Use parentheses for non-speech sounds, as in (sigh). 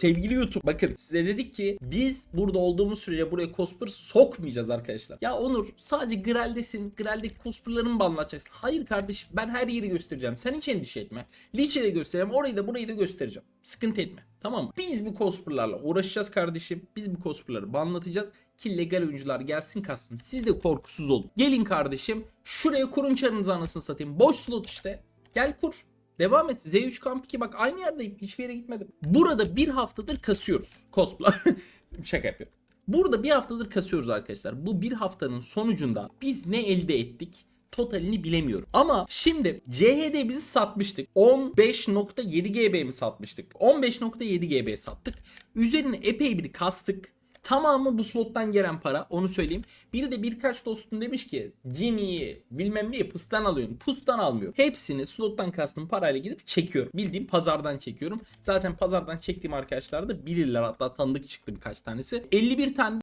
Sevgili YouTube bakın size dedik ki biz burada olduğumuz sürece buraya cosper sokmayacağız arkadaşlar. Ya Onur sadece Gral'desin. Gral'deki cosperlarını mı anlatacaksın? Hayır kardeşim ben her yeri göstereceğim. Sen hiç endişe etme. Lich'i de göstereceğim. Orayı da burayı da göstereceğim. Sıkıntı etme. Tamam mı? Biz bu cosperlarla uğraşacağız kardeşim. Biz bu cosperları banlatacağız. Ki legal oyuncular gelsin kassın. Siz de korkusuz olun. Gelin kardeşim. Şuraya kurun çarınızı anasını satayım. Boş slot işte. Gel kur. Devam et. Z3 Camp 2 bak aynı yerdeyim. Hiçbir yere gitmedim. Burada bir haftadır kasıyoruz. Cosplay. (laughs) Şaka yapıyorum. Burada bir haftadır kasıyoruz arkadaşlar. Bu bir haftanın sonucunda biz ne elde ettik? Totalini bilemiyorum. Ama şimdi CHD bizi satmıştık. 15.7 GB mi satmıştık? 15.7 GB sattık. Üzerine epey bir kastık. Tamamı bu slottan gelen para onu söyleyeyim. Biri de birkaç dostum demiş ki Jimmy'yi bilmem neyi pustan alıyorsun. Pustan almıyorum. Hepsini slottan kastım parayla gidip çekiyorum. Bildiğim pazardan çekiyorum. Zaten pazardan çektiğim arkadaşlar da bilirler hatta tanıdık çıktı birkaç tanesi. 51 tane